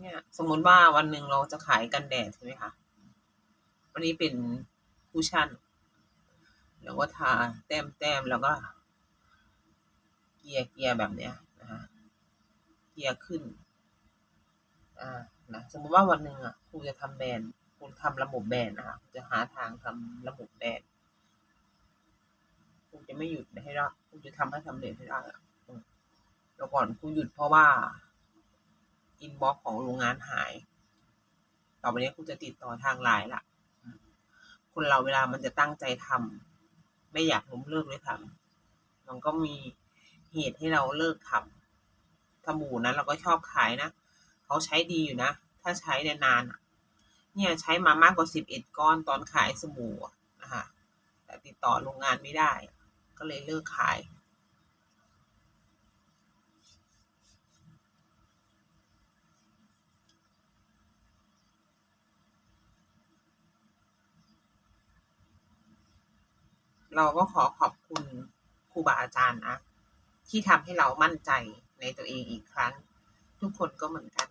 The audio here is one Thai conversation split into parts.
เนี่ยสมมุติว่าวันหนึ่งเราจะขายกันแดดใช่ไหมคะ วันนี้เป็นคุชชั่นแล้วก็ทาแต้มๆแล้วก็ เกลี่ยเกลี่ยแบบเนี้ยนะคะเกลี่ยขึ้น อ่านะสมมุติว่าวันหนึ่งอะครูจะทำแบรนด์ครูทำระบบแบรนด์นะคะจะหาทางทำระบบแบรนด์ครูจะไม่หยุดให้ได้ครูจะทำให้สำเร็จให้ได้อะอืมแล้วก่อนครูหยุดเพราะว่า อินบ็อกซ์ของโรงงานหาย ต่อไปนี้ครูจะติดต่อทางไลน์ละคนเราเวลามันจะตั้งใจทำไม่อยากล้มเลิกเลยทำมันก็มีเหตุให้เราเลิกทำสบู่นั้นเราก็ชอบขายนะเขาใช้ดีอยู่นะ ถ้าใช้นานเนี่ยใช้มามากกว่าสิบเอ็ดก้อนตอนขายสบู่นะคะแต่ติดต่อโรงงานไม่ได้ ก็เลยเลิกขาย เราก็ขอขอบคุณครูบาอาจารย์นะที่ทำให้เรามั่นใจในตัวเองอีกครั้ง ทุกคนก็เหมือนกัน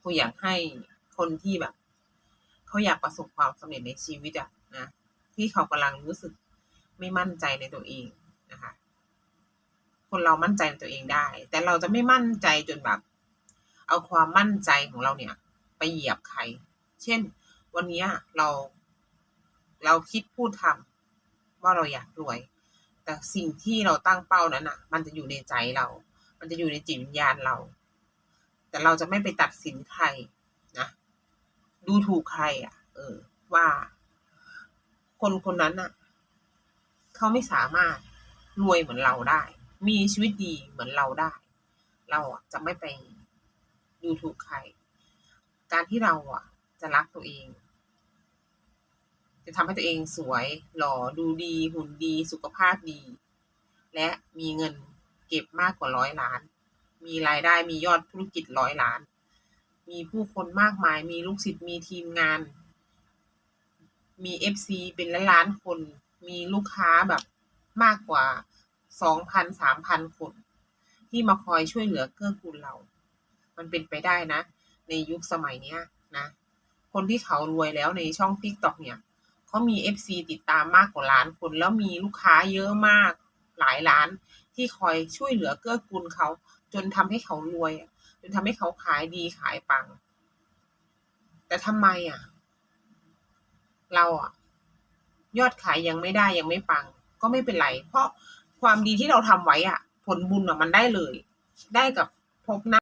ครูอยากให้คนที่แบบเขาอยากประสบความสำเร็จในชีวิตอะนะที่เขากำลังรู้สึกไม่มั่นใจในตัวเองนะคะ คนเรามั่นใจในตัวเองได้ แต่เราจะไม่มั่นใจจนแบบ เอาความมั่นใจของเราเนี่ย ไปเหยียบใคร เช่น วันนี้เรา เราคิดพูดทำ ว่าเราอยากรวย แต่สิ่งที่เราตั้งเป้านั้นอะ มันจะอยู่ในใจเรา มันจะอยู่ในจิตวิญญาณเรา แต่เราจะไม่ไปตัดสินใครนะ ดูถูกใคร อะ เออ ว่า คนคนนั้นอะ เขาไม่สามารถรวยเหมือนเราได้ มีชีวิตดีเหมือนเราได้ เราอะจะไม่ไปดูถูกใคร การที่เราอะ จะรักตัวเอง จะทำให้ตัวเองสวย หล่อดูดี หุ่นดี สุขภาพดี และมีเงินเก็บมากกว่าร้อยล้าน มีรายได้มียอดธุรกิจร้อยล้าน มีผู้คนมากมาย มีลูกศิษย์มีทีมงาน มีเอฟซีเป็นล้านล้านๆคน มีลูกค้าแบบมากกว่าสองพันสามพันคน ที่มาคอยช่วยเหลือเกื้อกูลเรา มันเป็นไปได้นะ ในยุคสมัยเนี้ยนะ คนที่เขารวยแล้วในช่อง TikTok เนี่ย เขามี FC ติดตามมากกว่าล้านคน แล้วมีลูกค้าเยอะมากหลายล้าน ที่คอยช่วยเหลือเกื้อกูลเขา จนทำให้เขารวย จนทำให้เขาขายดีขายปัง แต่ทำไมอะ เราอะ ยอดขายยังไม่ได้ยังไม่ปัง ก็ไม่เป็นไร เพราะความดีที่เราทำไว้อะ ผลบุญอะมันได้เลย ได้กับพบหน้า